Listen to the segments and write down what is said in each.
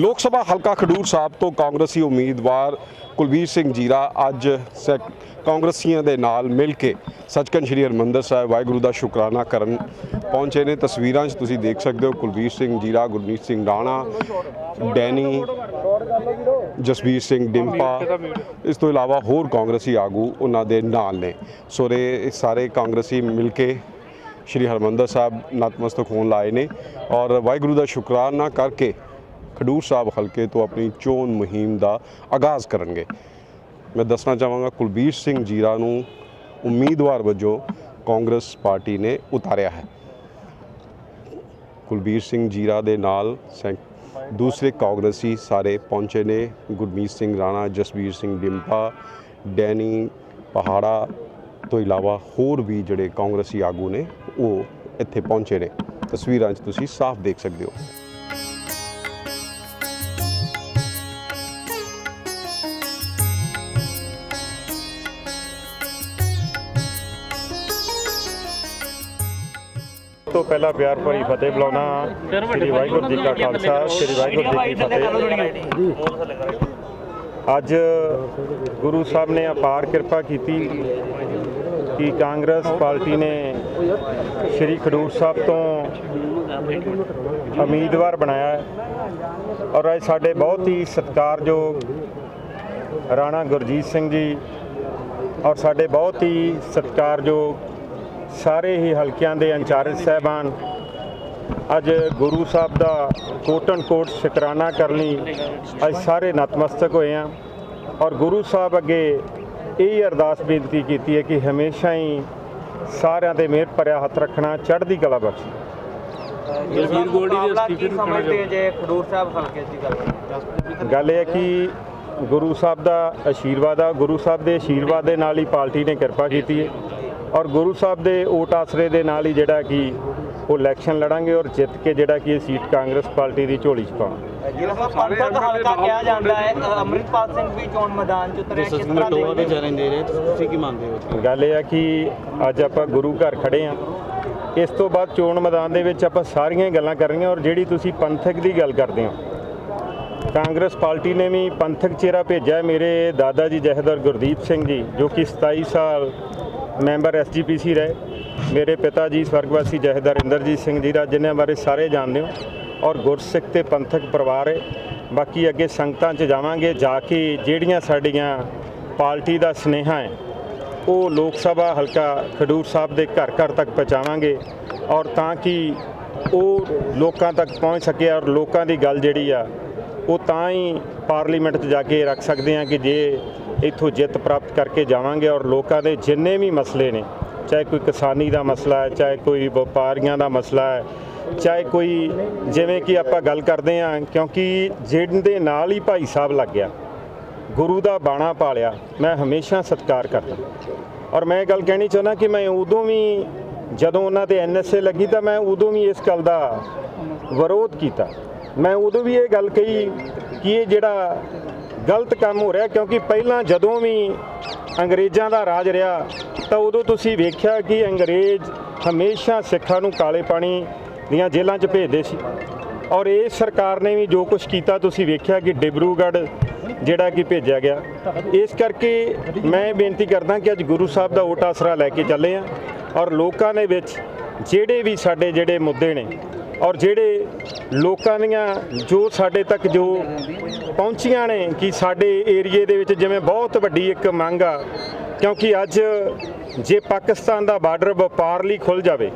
ਲੋਕ ਸਭਾ ਹਲਕਾ ਖਡੂਰ ਸਾਹਿਬ ਤੋਂ ਕਾਂਗਰਸੀ ਉਮੀਦਵਾਰ ਕੁਲਬੀਰ ਸਿੰਘ ਜੀਰਾ ਅੱਜ ਸੈਕ- ਕਾਂਗਰਸੀਆਂ ਦੇ ਨਾਲ ਮਿਲ ਕੇ ਸੱਚਖੰਡ ਸ੍ਰੀ ਹਰਿਮੰਦਰ ਸਾਹਿਬ ਵਾਹਿਗੁਰੂ ਦਾ ਸ਼ੁਕਰਾਨਾ ਕਰਨ ਪਹੁੰਚੇ ਨੇ। ਤਸਵੀਰਾਂ 'ਚ ਤੁਸੀਂ ਦੇਖ ਸਕਦੇ ਹੋ ਕੁਲਬੀਰ ਸਿੰਘ ਜੀਰਾ, ਗੁਰਮੀਤ ਸਿੰਘ ਰਾਣਾ, ਡੈਨੀ, ਜਸਬੀਰ ਸਿੰਘ ਡਿੰਪਾ, ਇਸ ਤੋਂ ਇਲਾਵਾ ਹੋਰ ਕਾਂਗਰਸੀ ਆਗੂ ਉਹਨਾਂ ਦੇ ਨਾਲ ਨੇ। ਸੋ ਇਹ ਸਾਰੇ ਕਾਂਗਰਸੀ ਮਿਲ ਕੇ ਸ਼੍ਰੀ ਹਰਮੰਦਰ ਸਾਹਿਬ ਨਤਮਸਤਕ ਹੋਣ ਲਾਏ ਨੇ ਔਰ ਵਾਹਿਗੁਰੂ ਦਾ ਸ਼ੁਕਰਾਨਾ ਕਰਕੇ ਖਡੂਰ ਸਾਹਿਬ ਹਲਕੇ ਤੋਂ ਆਪਣੀ ਚੋਣ ਮੁਹਿੰਮ ਦਾ ਆਗਾਜ਼ ਕਰਨਗੇ। ਮੈਂ ਦੱਸਣਾ ਚਾਹਾਂਗਾ, ਕੁਲਬੀਰ ਸਿੰਘ ਜੀਰਾ ਨੂੰ ਉਮੀਦਵਾਰ ਵਜੋਂ ਕਾਂਗਰਸ ਪਾਰਟੀ ਨੇ ਉਤਾਰਿਆ ਹੈ। ਕੁਲਬੀਰ ਸਿੰਘ ਜੀਰਾ ਦੇ ਨਾਲ ਸੈਂ- ਦੂਸਰੇ ਕਾਂਗਰਸੀ ਸਾਰੇ ਪਹੁੰਚੇ ਨੇ, ਗੁਰਮੀਤ ਸਿੰਘ ਰਾਣਾ ਜਸਬੀਰ ਸਿੰਘ ਡਿੰਪਾ, ਡੈਨੀ ਪਹਾੜਾ ਤੋਂ ਇਲਾਵਾ ਹੋਰ ਵੀ ਜਿਹੜੇ ਕਾਂਗਰਸੀ ਆਗੂ ਨੇ, ਉਹ ਇੱਥੇ ਪਹੁੰਚੇ ਨੇ। ਤਸਵੀਰਾਂ 'ਚ ਤੁਸੀਂ ਸਾਫ਼ ਦੇਖ ਸਕਦੇ ਹੋ। ਤੋਂ ਪਹਿਲਾਂ ਪਿਆਰ ਭਰੀ ਫਤਿਹ ਬੁਲਾਉਣਾ ਸ੍ਰੀ ਵਾਹਿਗੁਰੂ ਜੀ ਕਾ ਖਾਲਸਾ, ਸ੍ਰੀ ਵਾਹਿਗੁਰੂ ਜੀ ਕੀ ਫਤਿਹ। ਅੱਜ ਗੁਰੂ ਸਾਹਿਬ ਨੇ ਅਪਾਰ ਕਿਰਪਾ ਕੀਤੀ ਕਿ ਕਾਂਗਰਸ ਪਾਰਟੀ ਨੇ ਸ੍ਰੀ ਖਡੂਰ ਸਾਹਿਬ ਤੋਂ ਉਮੀਦਵਾਰ ਬਣਾਇਆ ਔਰ ਅੱਜ ਸਾਡੇ ਬਹੁਤ ਹੀ ਸਤਿਕਾਰਯੋਗ ਰਾਣਾ ਗੁਰਜੀਤ ਸਿੰਘ ਜੀ ਔਰ ਸਾਡੇ ਬਹੁਤ ਹੀ ਸਤਿਕਾਰਯੋਗ ਸਾਰੇ ਹੀ ਹਲਕਿਆਂ ਦੇ ਇੰਚਾਰਜ ਸਹਿਬਾਨ ਅੱਜ ਗੁਰੂ ਸਾਹਿਬ ਦਾ ਕੋਟਨ ਕੋਟ ਸ਼ੁਕਰਾਨਾ ਕਰਨ ਲਈ। ਅੱਜ ਸਾਰੇ ਨਤਮਸਤਕ ਹੋਏ ਆ ਔਰ ਗੁਰੂ ਸਾਹਿਬ ਅੱਗੇ ਇਹ ਅਰਦਾਸ ਬੇਨਤੀ ਕੀਤੀ ਹੈ ਕਿ ਹਮੇਸ਼ਾ ਹੀ ਸਾਰਿਆਂ ਤੇ ਮਿਹਰ ਭਰਿਆ ਹੱਥ ਰੱਖਣਾ ਚੜ੍ਹਦੀ ਕਲਾ ਬਖਸ਼ੀ ਜਸਵੀਰ ਗੋਲਡੀ ਦੇ ਅਸਤੀਫੇ ਨੂੰ ਸਮਝਦੇ ਜੇ ਖਡੂਰ ਸਾਹਿਬ ਹਲਕੇ ਦੀ ਗੱਲ ਗੱਲ ਇਹ ਹੈ ਕਿ ਗੁਰੂ ਸਾਹਿਬ ਦਾ ਆਸ਼ੀਰਵਾਦ ਆ ਗੁਰੂ ਸਾਹਿਬ ਦੇ ਆਸ਼ੀਰਵਾਦ ਦੇ ਨਾਲ ਹੀ ਪਾਰਟੀ ਨੇ ਕਿਰਪਾ ਕੀਤੀ ਹੈ। ਔਰ ਗੁਰੂ ਸਾਹਿਬ ਦੇ ਓਟ ਆਸਰੇ ਦੇ ਨਾਲ ਹੀ ਜਿਹੜਾ ਕਿ ਉਹ ਇਲੈਕਸ਼ਨ ਲੜਾਂਗੇ ਔਰ ਜਿੱਤ ਕੇ ਜਿਹੜਾ ਕਿ ਇਹ ਸੀਟ ਕਾਂਗਰਸ ਪਾਰਟੀ ਦੀ ਝੋਲੀ 'ਚ ਪਾਵਾਂਗੇ। ਜਿਹੜਾ ਪੰਥਕ ਹਲਕਾ ਕਿਹਾ ਜਾਂਦਾ ਹੈ ਅ, ਅੰਮ੍ਰਿਤਪਾਲ ਸਿੰਘ ਵੀ ਚੋਣ ਮੈਦਾਨ 'ਚ ਉਤਰੇ ਕਿਸ ਤਰ੍ਹਾਂ ਟੋਆ ਦੇ ਵੀ ਚੈਲੰਜ ਦੇ ਰਹੇ ਤੁਸੀਂ ਕੀ ਮੰਨਦੇ ਹੋ? ਗੱਲ ਇਹ ਆ ਕਿ ਅੱਜ ਆਪਾਂ ਗੁਰੂ ਘਰ ਖੜੇ ਆ ਇਸ ਤੋਂ ਬਾਅਦ ਚੋਣ ਮੈਦਾਨ ਦੇ ਵਿੱਚ ਆਪਾਂ ਸਾਰੀਆਂ ਗੱਲਾਂ ਕਰਨੀਆਂ ਔਰ ਜਿਹੜੀ ਤੁਸੀਂ ਪੰਥਕ ਦੀ ਗੱਲ ਕਰਦੇ ਹੋ ਕਾਂਗਰਸ ਪਾਰਟੀ ਨੇ ਵੀ ਪੰਥਕ ਚਿਹਰਾ ਭੇਜਿਆ। ਮੇਰੇ ਦਾਦਾ ਜੀ ਜਹਦਰ ਗੁਰਦੀਪ ਸਿੰਘ ਜੀ ਜੋ ਕਿ 27 ਸਾਲ ਮੈਂਬਰ ਐਸਜੀਪੀਸੀ ਰਹੇ। ਮੇਰੇ ਪਿਤਾ ਜੀ ਸਵਰਗਵਾਸੀ ਜਹਦਰ ਇੰਦਰਜੀਤ ਸਿੰਘ ਜੀ ਦਾ, ਜਿਨ੍ਹਾਂ ਬਾਰੇ ਸਾਰੇ ਜਾਣਦੇ ਹੋ। ਔਰ ਗੁਰਸਿੱਖ ਤੇ ਪੰਥਕ ਪਰਿਵਾਰ ਹੈ। ਬਾਕੀ ਅੱਗੇ ਸੰਗਤਾਂ 'ਚ ਜਾਵਾਂਗੇ, ਜਾ ਕੇ ਜਿਹੜੀਆਂ ਸਾਡੀਆਂ ਪਾਰਟੀ ਦਾ ਸੁਨੇਹਾ ਹੈ, ਉਹ ਲੋਕ ਸਭਾ ਹਲਕਾ ਖਡੂਰ ਸਾਹਿਬ ਦੇ ਘਰ ਘਰ ਤੱਕ ਪਹੁੰਚਾਵਾਂਗੇ। ਔਰ ਤਾਂ ਕਿ ਉਹ ਲੋਕਾਂ ਤੱਕ ਪਹੁੰਚ ਸਕੇ ਔਰ ਲੋਕਾਂ ਦੀ ਗੱਲ ਜਿਹੜੀ ਆ, ਉਹ ਤਾਂ ਹੀ ਪਾਰਲੀਮੈਂਟ 'ਚ ਜਾ ਕੇ ਰੱਖ ਸਕਦੇ ਹਾਂ ਕਿ ਜੇ ਇੱਥੋਂ ਜਿੱਤ ਪ੍ਰਾਪਤ ਕਰਕੇ ਜਾਵਾਂਗੇ ਔਰ ਲੋਕਾਂ ਦੇ ਜਿੰਨੇ ਵੀ ਮਸਲੇ ਨੇ, ਚਾਹੇ ਕੋਈ ਕਿਸਾਨੀ ਦਾ ਮਸਲਾ ਹੈ, ਚਾਹੇ ਕੋਈ ਵਪਾਰੀਆਂ ਦਾ ਮਸਲਾ ਹੈ, ਚਾਹੇ ਕੋਈ ਜਿਵੇਂ ਕਿ ਆਪਾਂ ਗੱਲ ਕਰਦੇ ਹਾਂ, ਕਿਉਂਕਿ ਜਿਹਦੇ ਨਾਲ ਹੀ ਭਾਈ ਸਾਹਿਬ ਲੱਗ ਗਿਆ, ਗੁਰੂ ਦਾ ਬਾਣਾ ਪਾਲਿਆ, ਮੈਂ ਹਮੇਸ਼ਾ ਸਤਿਕਾਰ ਕਰਦਾ। ਔਰ ਮੈਂ ਇਹ ਗੱਲ ਕਹਿਣੀ ਚਾਹੁੰਦਾ ਕਿ ਮੈਂ ਉਦੋਂ ਵੀ ਜਦੋਂ ਉਹਨਾਂ ਦੇ ਐਨਐਸਏ ਲੱਗੀ ਤਾਂ ਮੈਂ ਉਦੋਂ ਵੀ ਇਸ ਗੱਲ ਦਾ ਵਿਰੋਧ ਕੀਤਾ। ਮੈਂ ਉਦੋਂ ਵੀ ਇਹ ਗੱਲ ਕਹੀ ਕਿ ਇਹ ਜਿਹੜਾ ਗਲਤ ਕੰਮ ਹੋ ਰਿਹਾ ਕਿਉਂਕਿ ਪਹਿਲਾਂ ਜਦੋਂ ਵੀ ਅੰਗਰੇਜ਼ਾਂ ਦਾ ਰਾਜ ਰਿਹਾ, ਤਾਂ ਉਦੋਂ ਤੁਸੀਂ ਵੇਖਿਆ ਕਿ ਅੰਗਰੇਜ਼ ਹਮੇਸ਼ਾ ਸਿੱਖਾਂ ਨੂੰ ਕਾਲੇ ਪਾਣੀ ਦੀਆਂ ਜੇਲ੍ਹਾਂ 'ਚ ਭੇਜਦੇ ਸੀ। ਔਰ ਇਹ ਸਰਕਾਰ ਨੇ ਵੀ ਜੋ ਕੁਝ ਕੀਤਾ, ਤੁਸੀਂ ਵੇਖਿਆ ਕਿ ਡਿਬਰੂਗੜ੍ਹ ਜਿਹੜਾ ਕਿ ਭੇਜਿਆ ਗਿਆ। ਇਸ ਕਰਕੇ ਮੈਂ ਇਹ ਬੇਨਤੀ ਕਰਦਾ ਕਿ ਅੱਜ ਗੁਰੂ ਸਾਹਿਬ ਦਾ ਓਟ ਆਸਰਾ ਲੈ ਕੇ ਚੱਲੇ ਆ ਔਰ ਲੋਕਾਂ ਦੇ ਵਿੱਚ ਜਿਹੜੇ ਵੀ ਸਾਡੇ ਜਿਹੜੇ ਮੁੱਦੇ ਨੇ ਔਰ ਜਿਹੜੇ ਲੋਕਾਂ ਦੀਆਂ ਜੋ ਸਾਡੇ ਤੱਕ ਜੋ ਪਹੁੰਚੀਆਂ ਨੇ ਕਿ ਸਾਡੇ ਏਰੀਏ ਦੇ ਵਿੱਚ ਜਿਵੇਂ ਬਹੁਤ ਵੱਡੀ ਇੱਕ ਮੰਗ ਆ, ਕਿਉਂਕਿ ਅੱਜ ਜੇ ਪਾਕਿਸਤਾਨ ਦਾ ਬਾਰਡਰ ਵਪਾਰ ਲਈ ਖੁੱਲ ਜਾਵੇ,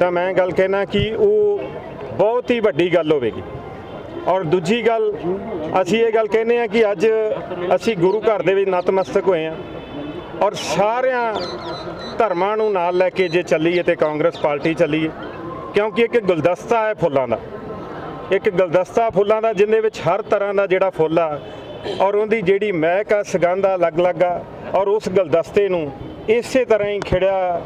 ਤਾਂ ਮੈਂ ਗੱਲ ਕਹਿਣਾ ਕਿ ਉਹ ਬਹੁਤ ਹੀ ਵੱਡੀ ਗੱਲ ਹੋਵੇਗੀ। ਔਰ ਦੂਜੀ ਗੱਲ, ਅਸੀਂ ਇਹ ਗੱਲ ਕਹਿੰਦੇ ਆ ਕਿ ਅੱਜ ਅਸੀਂ ਗੁਰੂ ਘਰ ਦੇ ਵਿੱਚ ਨਤਮਸਤਕ ਹੋਏ ਆ ਔਰ ਸਾਰਿਆਂ ਧਰਮਾਂ ਨੂੰ ਨਾਲ ਲੈ ਕੇ ਜੇ ਚੱਲੀਏ ਤੇ ਕਾਂਗਰਸ ਪਾਰਟੀ ਚੱਲੀਏ ਕਿਉਂਕਿ ਇੱਕ ਗੁਲਦਸਤਾ ਹੈ ਫੁੱਲਾਂ ਦਾ। ਇੱਕ ਗੁਲਦਸਤਾ ਫੁੱਲਾਂ ਦਾ ਜਿੰਦੇ ਵਿੱਚ ਹਰ ਤਰ੍ਹਾਂ ਦਾ ਜਿਹੜਾ ਫੁੱਲ ਆ ਔਰ ਉਹਦੀ ਜਿਹੜੀ ਮਹਿਕ ਆ ਸੁਗੰਧ ਆ ਅਲੱਗ-ਅਲੱਗ ਆ ਔਰ ਉਸ ਗੁਲਦਸਤੇ ਨੂੰ ਇਸੇ ਤਰ੍ਹਾਂ ਹੀ ਖਿੜਿਆ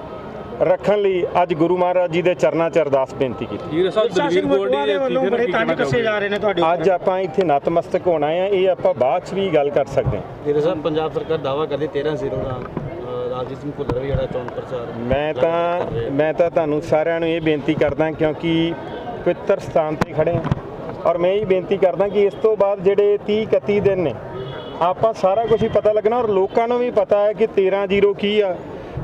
ਰੱਖਣ ਲਈ ਅੱਜ ਗੁਰੂ ਮਹਾਰਾਜ ਜੀ ਦੇ ਚਰਨਾਂ 'ਚ ਅਰਦਾਸ ਬੇਨਤੀ ਕੀਤੀ। ਜੀਰਾ ਸਾਹਿਬ ਦਲਵੀਰ ਗੋਲਡੀ ਦੇ ਵੱਲੋਂ ਬੜੇ ਤੰਜ ਕੱਸੇ ਜਾ ਰਹੇ ਨੇ ਤੁਹਾਡੇ ਅੱਜ ਆਪਾਂ ਇੱਥੇ ਨਤਮਸਤਕ ਹੋਣਾ ਆ ਇਹ ਆਪਾਂ ਬਾਅਦ 'ਚ ਵੀ ਗੱਲ ਕਰ ਸਕਦੇ ਹਾਂ। ਜੀਰਾ ਸਾਹਿਬ ਪੰਜਾਬ ਸਰਕਾਰ ਦਾਵਾ ਕਰਦੀ 13 ਜ਼ੀਰੋ ਦਾ। ਅ, ਰਾਜੀਤ ਸਿੰਘ ਭੁੱਲਰ ਵੀ ਜਿਹੜਾ ਚੋਣ ਪ੍ਰਚਾਰ ਮੈਂ ਤਾਂ ਮੈਂ ਤਾਂ ਤੁਹਾਨੂੰ ਸਾਰਿਆਂ ਨੂੰ ਇਹ ਬੇਨਤੀ ਕਰਦਾ ਕਿਉਂਕਿ ਪਵਿੱਤਰ ਸਥਾਨ ਤੇ ਖੜੇ ਹਾਂ। ਔਰ ਮੈਂ ਇਹ ਬੇਨਤੀ ਕਰਦਾ ਕਿ ਇਸ ਤੋਂ ਬਾਅਦ ਜਿਹੜੇ 30 31 ਦਿਨ ਨੇ ਆਪਾਂ ਸਾਰਾ ਕੁਝ ਹੀ ਪਤਾ ਲੱਗਣਾ ਔਰ ਲੋਕਾਂ ਨੂੰ ਵੀ ਪਤਾ ਹੈ ਕਿ 13 ਜ਼ੀਰੋ ਕੀ ਆ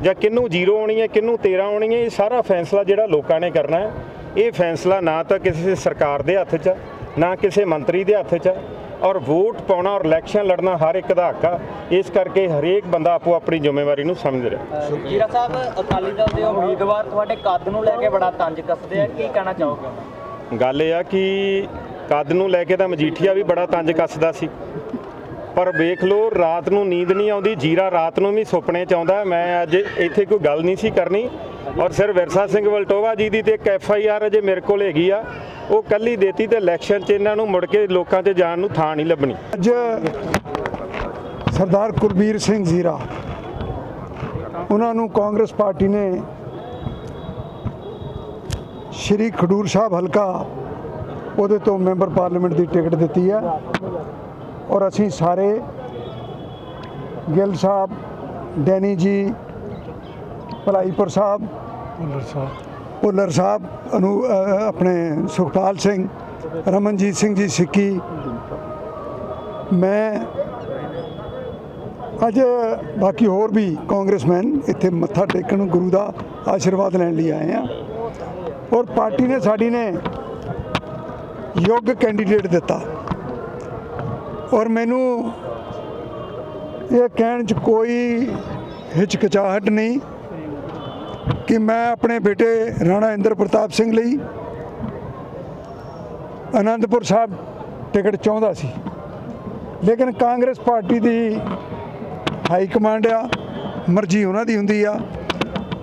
ਜਾਂ ਕਿਹਨੂੰ ਜ਼ੀਰੋ ਆਉਣੀ ਹੈ ਕਿਹਨੂੰ 13 ਆਉਣੀ ਹੈ ਇਹ ਸਾਰਾ ਫੈਸਲਾ ਜਿਹੜਾ ਲੋਕਾਂ ਨੇ ਕਰਨਾ ਹੈ। ਇਹ ਫੈਸਲਾ ਨਾ ਤਾਂ ਕਿਸੇ ਸਰਕਾਰ ਦੇ ਹੱਥ 'ਚ ਨਾ ਕਿਸੇ ਮੰਤਰੀ ਦੇ ਹੱਥ 'ਚ ਆ ਔਰ ਵੋਟ ਪਾਉਣਾ ਔਰ ਇਲੈਕਸ਼ਨ ਲੜਨਾ ਹਰ ਇੱਕ ਦਾ ਹੱਕ ਆ। ਇਸ ਕਰਕੇ ਹਰੇਕ ਬੰਦਾ ਆਪੋ ਆਪਣੀ ਜ਼ਿੰਮੇਵਾਰੀ ਨੂੰ ਸਮਝ ਰਿਹਾ। ਜੀਰਾ ਸਾਹਿਬ ਅਕਾਲੀ ਦਲ ਦੇ ਉਮੀਦਵਾਰ ਤੁਹਾਡੇ ਕੱਦ ਨੂੰ ਲੈ ਕੇ ਬੜਾ ਤੰਜ ਕੱਸਦੇ ਆ। ਕੀ ਕਹਿਣਾ ਚਾਹੋਗੇ? ਗੱਲ ਇਹ ਆ ਕਿ ਕੱਦ ਨੂੰ ਲੈ ਕੇ ਤਾਂ ਮਜੀਠੀਆ ਵੀ ਬੜਾ ਤੰਜ ਕੱਸਦਾ ਸੀ। ਪਰ ਵੇਖ ਲਓ, ਰਾਤ ਨੂੰ ਨੀਂਦ ਨਹੀਂ ਆਉਂਦੀ, ਜੀਰਾ ਰਾਤ ਨੂੰ ਵੀ ਸੁਪਨੇ ਚ ਆਉਂਦਾ। ਮੈਂ ਅੱਜ ਇੱਥੇ ਕੋਈ ਗੱਲ ਨਹੀਂ ਸੀ ਕਰਨੀ। ਔਰ ਸਿਰ ਵਿਰਸਾ ਸਿੰਘ ਵਲਟੋਵਾ ਜੀ ਦੀ ਤੇ ਇੱਕ ਐਫ ਆਈ ਆਰ ਅਜੇ ਮੇਰੇ ਕੋਲ ਹੈਗੀ ਆ। ਉਹ ਕੱਲੀ ਦੇਤੀ ਤੇ ਇਲੈਕਸ਼ਨ 'ਚ ਇਹਨਾਂ ਨੂੰ ਮੁੜ ਕੇ ਲੋਕਾਂ 'ਚ ਜਾਣ ਨੂੰ ਥਾਂ ਨਹੀਂ ਲੱਭਣੀ। ਅੱਜ ਸਰਦਾਰ ਕੁਲਬੀਰ ਸਿੰਘ ਜ਼ੀਰਾ, ਉਹਨਾਂ ਨੂੰ ਕਾਂਗਰਸ ਪਾਰਟੀ ਨੇ ਸ਼੍ਰੀ ਖਡੂਰ ਸਾਹਿਬ ਹਲਕਾ ਉਹਦੇ ਤੋਂ ਮੈਂਬਰ ਪਾਰਲੀਮੈਂਟ ਦੀ ਟਿਕਟ ਦਿੱਤੀ ਹੈ। ਔਰ ਅਸੀਂ ਸਾਰੇ ਗਿੱਲ ਸਾਹਿਬ ਡੈਨੀ ਜੀ ਭਲਾਈਪੁਰ ਸਾਹਿਬ ਭੁੱਲਰ ਸਾਹਿਬ। ਭੁੱਲਰ ਸਾਹਿਬ ਅਨੂ ਆਪਣੇ ਸੁਖਪਾਲ ਸਿੰਘ ਰਮਨਜੀਤ ਸਿੰਘ ਜੀ ਸਿੱਕੀ। ਮੈਂ ਅੱਜ ਬਾਕੀ ਹੋਰ ਵੀ ਕਾਂਗਰਸਮੈਨ ਇੱਥੇ ਮੱਥਾ ਟੇਕਣ ਗੁਰੂ ਦਾ ਆਸ਼ੀਰਵਾਦ ਲੈਣ ਲਈ ਆਏ ਆ ਔਰ ਪਾਰਟੀ ਨੇ ਸਾਡੀ ਨੇ ਯੋਗ ਕੈਂਡੀਡੇਟ ਦਿੱਤਾ। ਔਰ ਮੈਨੂੰ ਇਹ ਕਹਿਣ 'ਚ ਕੋਈ ਹਿਚਕਚਾਹਟ ਨਹੀਂ ਕਿ ਮੈਂ ਆਪਣੇ ਬੇਟੇ ਰਾਣਾ ਇੰਦਰ ਪ੍ਰਤਾਪ ਸਿੰਘ ਲਈ ਅਨੰਦਪੁਰ ਸਾਹਿਬ ਟਿਕਟ ਚਾਹੁੰਦਾ ਸੀ। ਲੇਕਿਨ ਕਾਂਗਰਸ ਪਾਰਟੀ ਦੀ ਹਾਈ ਕਮਾਂਡ ਆ, ਮਰਜ਼ੀ ਉਹਨਾਂ ਦੀ ਹੁੰਦੀ ਆ।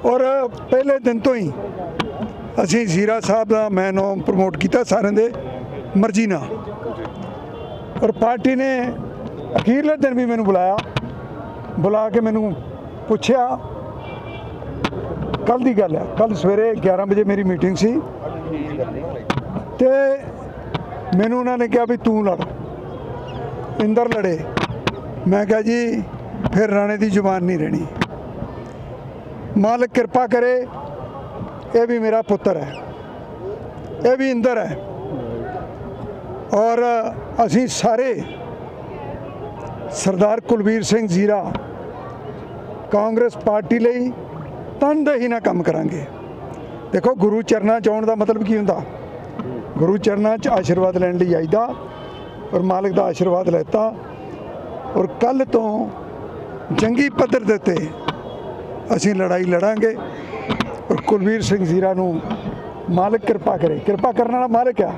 ਔਰ ਪਹਿਲੇ ਦਿਨ ਤੋਂ ਹੀ ਅਸੀਂ ਜ਼ੀਰਾ ਸਾਹਿਬ ਦਾ ਮੈਂ ਨਾਮ ਪ੍ਰਮੋਟ ਕੀਤਾ ਸਾਰਿਆਂ ਦੇ, ਮਰਜ਼ੀ ਨਾਲ। ਔਰ ਪਾਰਟੀ ਨੇ ਅਖੀਰਲੇ ਦਿਨ ਵੀ ਮੈਨੂੰ ਬੁਲਾਇਆ, ਬੁਲਾ ਕੇ ਮੈਨੂੰ ਪੁੱਛਿਆ ਕੱਲ ਦੀ ਗੱਲ ਹੈ ਕੱਲ ਸਵੇਰੇ 11 ਵਜੇ ਮੇਰੀ ਮੀਟਿੰਗ ਸੀ ਤੇ ਮੈਨੂੰ ਉਹਨਾਂ ਨੇ ਕਿਹਾ ਵੀ ਤੂੰ ਲੜ, ਇੰਦਰ ਲੜੇ। ਮੈਂ ਕਿਹਾ ਜੀ, ਫਿਰ ਰਾਣੇ ਦੀ ਜ਼ੁਬਾਨ ਨਹੀਂ ਰਹਿਣੀ। ਮਾਲਕ ਕਿਰਪਾ ਕਰੇ, ਇਹ ਵੀ ਮੇਰਾ ਪੁੱਤਰ ਹੈ, ਇਹ ਵੀ ਇੰਦਰ ਹੈ। ਔਰ ਅਸੀਂ ਸਾਰੇ ਸਰਦਾਰ ਕੁਲਵੀਰ ਸਿੰਘ ਜ਼ੀਰਾ ਕਾਂਗਰਸ ਪਾਰਟੀ ਲਈ ਤਨਦੇਹੀ ਨਾਲ ਕੰਮ ਕਰਾਂਗੇ। ਦੇਖੋ, ਗੁਰੂ ਚਰਨਾਂ ਚ ਆਉਣ ਦਾ ਮਤਲਬ ਕੀ ਹੁੰਦਾ? ਗੁਰੂ ਚਰਨਾਂ ਚ ਆਸ਼ੀਰਵਾਦ ਲੈਣ ਲਈ ਆਈਦਾ ਔਰ ਮਾਲਕ ਦਾ ਆਸ਼ੀਰਵਾਦ ਲੈਤਾ ਔਰ ਕੱਲ ਤੋਂ ਜੰਗੀ ਪੱਧਰ ਦੇ ਉੱਤੇ ਅਸੀਂ ਲੜਾਈ ਲੜਾਂਗੇ ਔਰ ਕੁਲਵੀਰ ਸਿੰਘ ਜ਼ੀਰਾ ਨੂੰ ਮਾਲਕ ਕਿਰਪਾ ਕਰੇ। ਕਿਰਪਾ ਕਰਨ ਵਾਲਾ ਮਾਲਕ ਆ।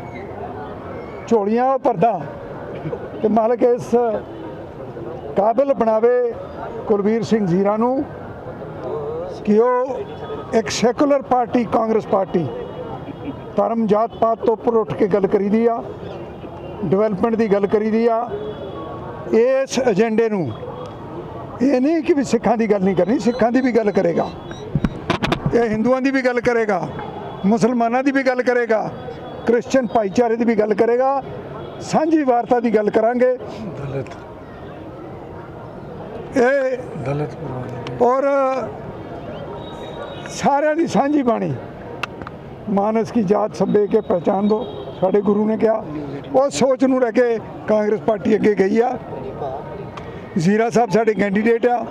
ਝੋਲੀਆਂ ਭਰਦਾ ਕਿ ਮਾਲਕ ਇਸ ਕਾਬਿਲ ਬਣਾਵੇ ਕੁਲਵੀਰ ਸਿੰਘ ਜ਼ੀਰਾ ਨੂੰ ਕਿ ਉਹ ਇੱਕ ਸੈਕੂਲਰ ਪਾਰਟੀ, ਕਾਂਗਰਸ ਪਾਰਟੀ ਧਰਮ ਜਾਤ ਪਾਤ ਤੋਂ ਉੱਪਰ ਉੱਠ ਕੇ ਗੱਲ ਕਰੀਦੀ ਆ, ਡਿਵੈਲਪਮੈਂਟ ਦੀ ਗੱਲ ਕਰੀਦੀ ਆ, ਇਸ ਏਜੰਡੇ ਨੂੰ। ਇਹ ਨਹੀਂ ਕਿ ਵੀ ਸਿੱਖਾਂ ਦੀ ਗੱਲ ਨਹੀਂ ਕਰਨੀ, ਸਿੱਖਾਂ ਦੀ ਵੀ ਗੱਲ ਕਰੇਗਾ। ਇਹ ਹਿੰਦੂਆਂ ਦੀ ਵੀ ਗੱਲ ਕਰੇਗਾ, ਮੁਸਲਮਾਨਾਂ ਦੀ ਵੀ ਗੱਲ ਕਰੇਗਾ। ਕ੍ਰਿਸਚੀਅਨ ਭਾਈਚਾਰੇ ਦੀ ਵੀ ਗੱਲ ਕਰੇਗਾ ਸਾਂਝੀ ਵਾਰਤਾ ਦੀ ਗੱਲ ਕਰਾਂਗੇ। ਇਹ ਦਲਿਤ ਔਰ ਸਾਰਿਆਂ ਦੀ ਸਾਂਝੀ ਬਾਣੀ। ਮਾਨਸ ਕੀ ਜਾਤ ਸਭੇ ਕੇ ਪਹਿਚਾਨ ਦੋ ਸਾਡੇ ਗੁਰੂ ਨੇ ਕਿਹਾ। ਉਹ ਸੋਚ ਨੂੰ ਲੈ ਕੇ ਕਾਂਗਰਸ ਪਾਰਟੀ ਅੱਗੇ ਗਈ ਆ। ਜ਼ੀਰਾ ਸਾਹਿਬ ਸਾਡੇ ਕੈਂਡੀਡੇਟ ਆ।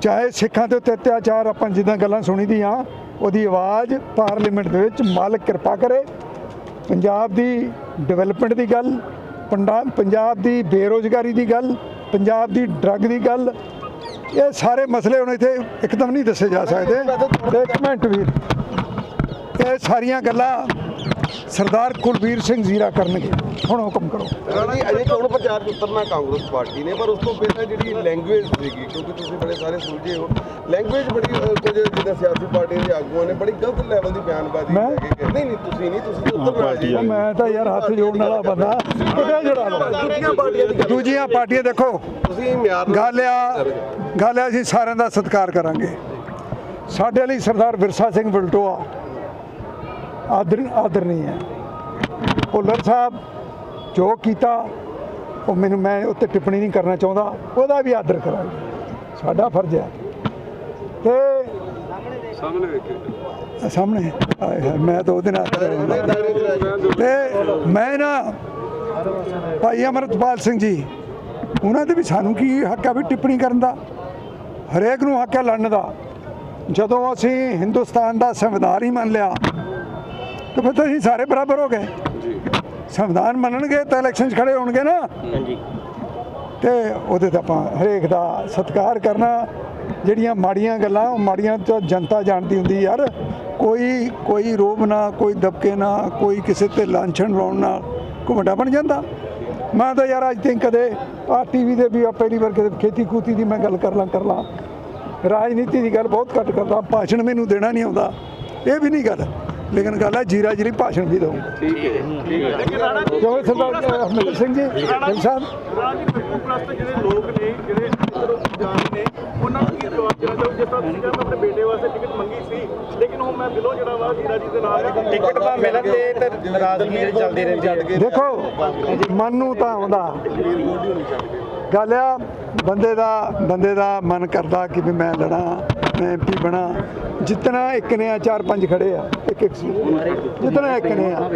ਚਾਹੇ ਸਿੱਖਾਂ ਦੇ ਉੱਤੇ ਅਤਿਆਚਾਰ ਆਪਾਂ ਜਿੱਦਾਂ ਗੱਲਾਂ ਸੁਣੀ ਦੀਆਂ ਉਹਦੀ ਆਵਾਜ਼ ਪਾਰਲੀਮੈਂਟ ਦੇ ਵਿੱਚ ਮਾਲਕ ਕਿਰਪਾ ਕਰੇ। ਪੰਜਾਬ ਦੀ ਡਿਵੈਲਪਮੈਂਟ ਦੀ ਗੱਲ, ਪੰਡਾ- ਪੰਜਾਬ ਦੀ ਬੇਰੋਜ਼ਗਾਰੀ ਦੀ ਗੱਲ, ਪੰਜਾਬ ਦੀ ਡਰੱਗ ਦੀ ਗੱਲ, ਇਹ ਸਾਰੇ ਮਸਲੇ ਹੁਣ ਇੱਥੇ ਇੱਕਦਮ ਨਹੀਂ ਦੱਸੇ ਜਾ ਸਕਦੇ। ਇੱਕ ਮਿੰਟ ਵੀਰ, ਇਹ ਸਾਰੀਆਂ ਗੱਲਾਂ ਸਰਦਾਰ ਕੁਲਵੀਰ ਸਿੰਘ ਜ਼ੀਰਾ ਕਰਨਗੇ। ਹੁਣ ਹੁਕਮ ਕਰੋ। ਰਾਣਾ ਜੀ ਅਜੇ ਚੋਣ ਪ੍ਰਚਾਰ 'ਚ ਉਤਰਨਾ ਕਾਂਗਰਸ ਪਾਰਟੀ ਨੇ ਪਰ ਉਸ ਤੋਂ ਪਹਿਲਾਂ ਜਿਹੜੀ ਲੈਂਗੁਏਜ ਸੀਗੀ ਕਿਉਂਕਿ ਤੁਸੀਂ ਬੜੇ ਸਾਰੇ ਸੁਲਝੇ ਹੋ ਲੈਂਗੁਏਜ ਬੜੀ ਅਹ, ਕੁਝ ਜਿੱਦਾਂ ਸਿਆਸੀ ਪਾਰਟੀਆਂ ਦੇ ਆਗੂਆਂ ਨੇ ਬੜੀ ਗਲਤ ਲੈਵਲ ਦੀ ਬਿਆਨਬਾਜ਼ੀ ਮੈਂ? ਲੈ ਕੇ ਗਏ। ਨਹੀਂ ਨਹੀਂ ਤੁਸੀਂ ਨਹੀਂ ਤੁਸੀਂ ਉਤਰਨਾ ਜੀ ਉਹ ਮੈਂ ਤਾਂ ਯਾਰ ਹੱਥ ਜੋੜਨ ਵਾਲਾ ਬੰਦਾ। ਕਿਹੜਾ ਜੜਾ ਲਓ ਦੂਜੀਆਂ ਪਾਰਟੀਆਂ ਦੀ ਗੱਲ ਦੂਜੀਆਂ ਪਾਰਟੀਆਂ ਦੇਖੋ। ਤੁਸੀਂ ਮਿਆਰ ਗੱਲ ਆ ਗੱਲ ਆ ਅਸੀਂ ਸਾਰਿਆਂ ਦਾ ਸਤਿਕਾਰ ਕਰਾਂਗੇ। ਸਾਡੇ ਲਈ ਸਰਦਾਰ ਵਿਰਸਾ ਸਿੰਘ ਬਲਟੋਆ ਆਦਰ ਆਦਰ ਨਹੀਂ ਹੈ ਭੁੱਲਰ ਸਾਹਿਬ ਜੋ ਕੀਤਾ ਉਹ ਮੈਨੂੰ ਮੈਂ ਉੱਤੇ ਟਿੱਪਣੀ ਨਹੀਂ ਕਰਨਾ ਚਾਹੁੰਦਾ। ਉਹਦਾ ਵੀ ਆਦਰ ਕਰਾਂਗੇ। ਸਾਡਾ ਫਰਜ਼ ਹੈ। ਤੇ ਸਾਹਮਣੇ ਵੇਖੇ ਸਾਹਮਣੇ? ਮੈਂ ਤਾਂ ਉਹਦੇ ਨਾਲ ਤੇ ਮੈਂ ਨਾ ਭਾਈ ਅਮਰਤਪਾਲ ਸਿੰਘ ਜੀ ਉਹਨਾਂ ਦੇ ਵੀ ਸਾਨੂੰ ਕੀ ਹੱਕ ਆ ਵੀ ਟਿੱਪਣੀ ਕਰਨ ਦਾ? ਹਰੇਕ ਨੂੰ ਹੱਕ ਹੈ ਲੜਨ ਦਾ। ਜਦੋਂ ਅਸੀਂ ਹਿੰਦੁਸਤਾਨ ਦਾ ਸੰਵਿਧਾਨ ਹੀ ਮੰਨ ਲਿਆ ਤਾਂ ਫਿਰ ਤਾਂ ਅਸੀਂ ਸਾਰੇ ਬਰਾਬਰ ਹੋ ਗਏ। ਸੰਵਿਧਾਨ ਮੰਨਣਗੇ ਤਾਂ ਇਲੈਕਸ਼ਨ 'ਚ ਖੜੇ ਹੋਣਗੇ ਨਾ। ਹਾਂਜੀ। ਤੇ ਉਹਦੇ ਤੇ ਆਪਾਂ ਹਰੇਕ ਦਾ ਸਤਿਕਾਰ ਕਰਨਾ। ਜਿਹੜੀਆਂ ਮਾੜੀਆਂ ਗੱਲਾਂ ਉਹ ਮਾੜੀਆਂ ਤਾਂ ਜਨਤਾ ਜਾਣਦੀ ਹੁੰਦੀ ਯਾਰ। ਕੋਈ ਕੋਈ ਰੋਬ ਨਾ ਕੋਈ ਦਬਕੇ ਨਾ ਕੋਈ ਕਿਸੇ ਤੇ ਲਾਂਛਣ ਲਾਉਣ ਨਾਲ ਵੱਡਾ ਬਣ ਜਾਂਦਾ। ਮੈਂ ਤਾਂ ਯਾਰ ਅੱਜ ਤੱਕ ਕਦੇ ਆ ਟੀਵੀ ਦੇ ਵੀ ਆ ਪਹਿਲੀ ਵਾਰ ਕਦੇ ਖੇਤੀ ਖੂਤੀ ਦੀ ਮੈਂ ਗੱਲ ਕਰ ਲਾਂ ਕਰ ਲਾਂ। ਰਾਜਨੀਤੀ ਦੀ ਗੱਲ ਬਹੁਤ ਘੱਟ ਕਰਦਾ। ਭਾਸ਼ਣ ਮੈਨੂੰ ਦੇਣਾ ਨਹੀਂ ਆਉਂਦਾ। ਇਹ ਵੀ ਨਹੀਂ ਗੱਲ। ਲੇਕਿਨ ਗੱਲ ਹੈ ਜੀਰਾ ਜਿਹੜੀ ਭਾਸ਼ਣ ਵੀ ਦਊਂ। ਠੀਕ ਹੈ ਠੀਕ ਹੈ। ਕਿਉਂ ਸਰਦਾਰ ਹਰਮਿੰਦਰ ਸਿੰਘ ਜੀ ਗਿੱਲ ਸਾਹਿਬ। ਪ੍ਰਸਤ ਜਿਹੜੇ ਲੋਕ ਨੇ ਜਿਹੜੇ ਇੱਧਰ ਜਾਣ ਨੇ ਉਹਨਾਂ ਨੂੰ ਕੀ ਜਵਾਬ ਦੇਣਾ ਚਾਹੋ ਜਿਸ ਤਰ੍ਹਾਂ ਤੁਸੀਂ ਕਹਿੰਦੇ ਆਪਣੇ ਬੇਟੇ ਵਾਸਤੇ ਟਿਕਟ ਮੰਗੀ ਸੀ ਲੇਕਿਨ ਹੁਣ ਮੈਂ ਦਿਲੋਂ ਜਿਹੜਾ ਵਾ ਜੀਰਾ ਜੀ ਦੇ ਨਾਲ ਆ। ਟਿਕਟ ਤਾਂ ਮਿਲਣ ਦੇ ਤੇ ਨਾਰਾਜ਼ਗੀ ਜਿਹੜੀ ਚੱਲਦੀ ਰਹਿੰਦੀ ਹੈ ਦੇਖੋ ਮਨ ਨੂੰ ਤਾਂ ਆਉਂਦਾ। ਗੱਲ ਆ ਬੰਦੇ ਦਾ ਬੰਦੇ ਦਾ ਮਨ ਕਰਦਾ ਕਿ ਵੀ ਮੈਂ ਲੜਾਂ। ਮੈਂ ਐਮਪੀ ਬਣਾ, ਜਿਤਨਾ ਇੱਕ ਨੇ ਆ, ਚਾਰ ਪੰਜ ਖੜੇ ਆ, ਇੱਕ ਇੱਕ ਸੀ ਜਿਤਨਾ ਇੱਕ ਨੇ ਆ।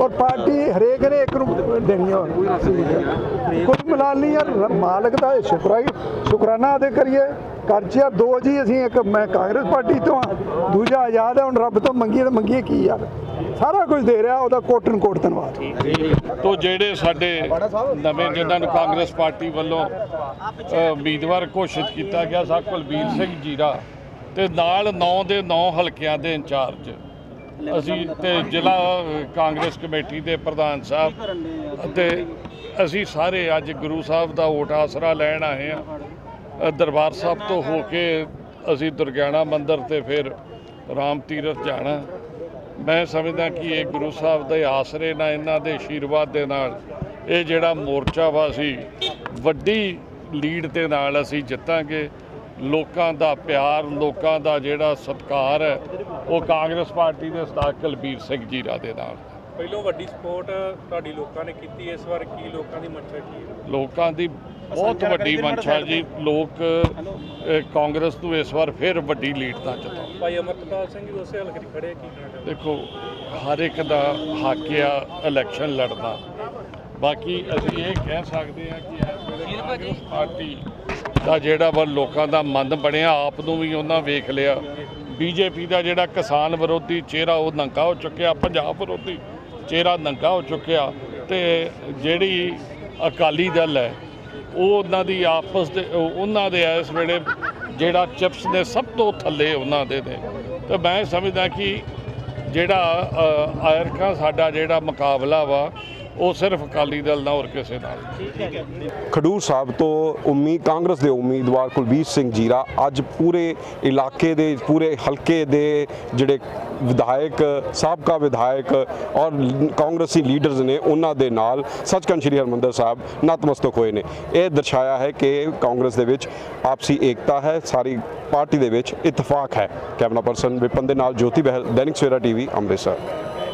ਔਰ ਪਾਰਟੀ ਹਰੇਕ ਨੇ ਇੱਕ ਨੂੰ ਦੇਣੀ ਆ। ਕੋਈ ਮਲਾਲ ਨਹੀਂ ਯਾਰ ਮਾਲਕ ਦਾ ਸ਼ੁਕਰਾ ਸ਼ੁਕਰਾਨਾ ਅਦੇ ਕਰੀਏ। ਕਰਚਿਆ ਦੋ ਜੀ ਅਸੀਂ ਇੱਕ, ਮੈਂ ਕਾਂਗਰਸ ਪਾਰਟੀ ਤੋਂ ਆ। ਦੂਜਾ ਆਜ਼ਾਦ ਹੈ ਹੁਣ ਰੱਬ ਤੋਂ ਮੰਗੀਏ ਤਾਂ ਮੰਗੀਏ ਕੀ ਯਾਰ? ਸਾਰਾ ਕੁਝ ਦੇ ਰਿਹਾ, ਉਹਦਾ ਕੋਟਨ ਕੋਟ ਧੰਨਵਾਦ। ਤੋ ਜਿਹੜੇ ਸਾਡੇ ਨਵੇਂ, ਜਿਨ੍ਹਾਂ ਨੂੰ ਕਾਂਗਰਸ ਪਾਰਟੀ ਵੱਲੋਂ ਉਮੀਦਵਾਰ ਘੋਸ਼ਿਤ ਕੀਤਾ ਗਿਆ, ਸਾ ਕੁਲਬੀਰ ਸਿੰਘ ਜੀਰਾ ਤੇ ਨਾਲ 9 ਦੇ 9 ਹਲਕਿਆਂ ਦੇ ਇੰਚਾਰਜ। ਅਸੀਂ ਤੇ ਜ਼ਿਲ੍ਹਾ ਕਾਂਗਰਸ ਕਮੇਟੀ ਦੇ ਪ੍ਰਧਾਨ ਸਾਹਿਬ ਅਤੇ ਅਸੀਂ ਸਾਰੇ ਅੱਜ ਗੁਰੂ ਸਾਹਿਬ ਦਾ ਓਟ ਆਸਰਾ ਲੈਣ ਆਏ ਆ ਦਰਬਾਰ ਸਾਹਿਬ ਤੋਂ ਹੋ ਕੇ ਅਸੀਂ ਦੁਰਗਿਆਣਾ ਮੰਦਿਰ ਤੇ ਫਿਰ ਰਾਮ ਤੀਰਥ ਜਾਣਾ। ਮੈਂ ਸਮਝਦਾ ਕਿ ਇਹ ਗੁਰੂ ਸਾਹਿਬ ਦੇ ਆਸਰੇ ਨਾਲ ਇਹਨਾਂ ਦੇ ਆਸ਼ੀਰਵਾਦ ਦੇ ਨਾਲ ਇਹ ਜਿਹੜਾ ਮੋਰਚਾ ਵਾ ਸੀ ਵੱਡੀ ਲੀਡ ਦੇ ਨਾਲ ਅਸੀਂ ਜਿੱਤਾਂਗੇ। ਲੋਕਾਂ ਦਾ ਪਿਆਰ ਲੋਕਾਂ ਦਾ ਜਿਹੜਾ ਸਤਿਕਾਰ ਹੈ ਉਹ ਕਾਂਗਰਸ ਪਾਰਟੀ ਦੇ ਸਤਾਕ ਕੁਲਬੀਰ ਸਿੰਘ ਜੀਰਾ ਦੇ ਨਾਲ ਪਹਿਲੋਂ ਵੱਡੀ ਸਪੋਰਟ ਤੁਹਾਡੀ ਲੋਕਾਂ ਨੇ ਕੀਤੀ ਇਸ ਵਾਰ ਕੀ ਲੋਕਾਂ ਦੀ ਮੱਛਾ ਕੀ ਹੈ? ਲੋਕਾਂ ਦੀ ਬਹੁਤ ਵੱਡੀ ਮੰਸ਼ਾ ਜੀ। ਲੋਕ ਕਾਂਗਰਸ ਨੂੰ ਇਸ ਵਾਰ ਫਿਰ ਵੱਡੀ ਲੀਡ ਨਾਲ ਜਿਤਾਉਣ ਭਾਈ ਅਮਰਤਪਾਲ ਸਿੰਘ ਜੀ ਉਸੇ ਹਲਕੇ 'ਚ ਖੜੇ ਕੀ ਕਹਿਣਾ ਦੇਖੋ ਹਰ ਇੱਕ ਦਾ ਹੱਕ ਆ ਇਲੈਕਸ਼ਨ ਲੜਨਾ। ਬਾਕੀ ਅਸੀਂ ਇਹ ਕਹਿ ਸਕਦੇ ਹਾਂ ਕਿ ਇਸ ਵੇਲੇ ਕਾਂਗਰਸ ਪਾਰਟੀ ਤਾਂ ਜਿਹੜਾ ਵਾ ਲੋਕਾਂ ਦਾ ਮਨ ਬਣਿਆ ਆਪ ਨੂੰ ਵੀ ਉਹਨਾਂ ਵੇਖ ਲਿਆ। ਬੀਜੇਪੀ ਦਾ ਜਿਹੜਾ ਕਿਸਾਨ ਵਿਰੋਧੀ ਚਿਹਰਾ ਉਹ ਨੰਗਾ ਹੋ ਚੁੱਕਿਆ ਪੰਜਾਬ ਵਿਰੋਧੀ ਚਿਹਰਾ ਨੰਗਾ ਹੋ ਚੁੱਕਿਆ ਤੇ ਜਿਹੜੀ ਅਕਾਲੀ ਦਲ ਹੈ ਉਹ ਉਹਨਾਂ ਦੀ ਆਪਸ ਦੇ ਉਹਨਾਂ ਦੇ ਇਸ ਵੇਲੇ ਜਿਹੜਾ ਚਿਪਸ ਨੇ ਸਭ ਤੋਂ ਥੱਲੇ ਉਹਨਾਂ ਦੇ ਨੇ। ਤੇ ਮੈਂ ਸਮਝਦਾ ਕਿ ਜਿਹੜਾ ਅ, ਆਇਰਕਾ ਸਾਡਾ ਜਿਹੜਾ ਮੁਕਾਬਲਾ ਵਾ ਉਹ ਸਿਰਫ ਅਕਾਲੀ ਦਲ ਨਾਲ ਹੋਰ ਕਿਸੇ ਨਾਲ। ਖਡੂਰ ਸਾਹਿਬ ਤੋਂ ਉਮੀ, ਕਾਂਗਰਸ ਦੇ ਉਮੀਦਵਾਰ ਕੁਲਬੀਰ ਸਿੰਘ ਜੀਰਾ ਅੱਜ ਪੂਰੇ ਇਲਾਕੇ ਦੇ, ਪੂਰੇ ਹਲਕੇ ਦੇ ਜਿਹੜੇ ਵਿਧਾਇਕ, ਸਾਬਕਾ ਵਿਧਾਇਕ ਔਰ ਕਾਂਗਰਸੀ ਲੀਡਰਸ ਨੇ ਉਹਨਾਂ ਦੇ ਨਾਲ ਸੱਚਖੰਡ ਸ੍ਰੀ ਹਰਿਮੰਦਰ ਸਾਹਿਬ ਨਤਮਸਤਕ ਹੋਏ ਨੇ। ਇਹ ਦਰਸਾਇਆ ਹੈ ਕਿ ਕਾਂਗਰਸ ਦੇ ਵਿੱਚ ਆਪਸੀ ਏਕਤਾ ਹੈ, ਸਾਰੀ ਪਾਰਟੀ ਦੇ ਵਿੱਚ ਇਤਫਾਕ ਹੈ। ਕੈਮਰਾ ਪਰਸਨ ਵਿਪਨ ਦੇ ਨਾਲ ਜੋਤੀ ਬਹਿਲ, ਦੈਨਿਕ ਸਵੇਰਾ ਟੀਵੀ, ਅੰਮ੍ਰਿਤਸਰ।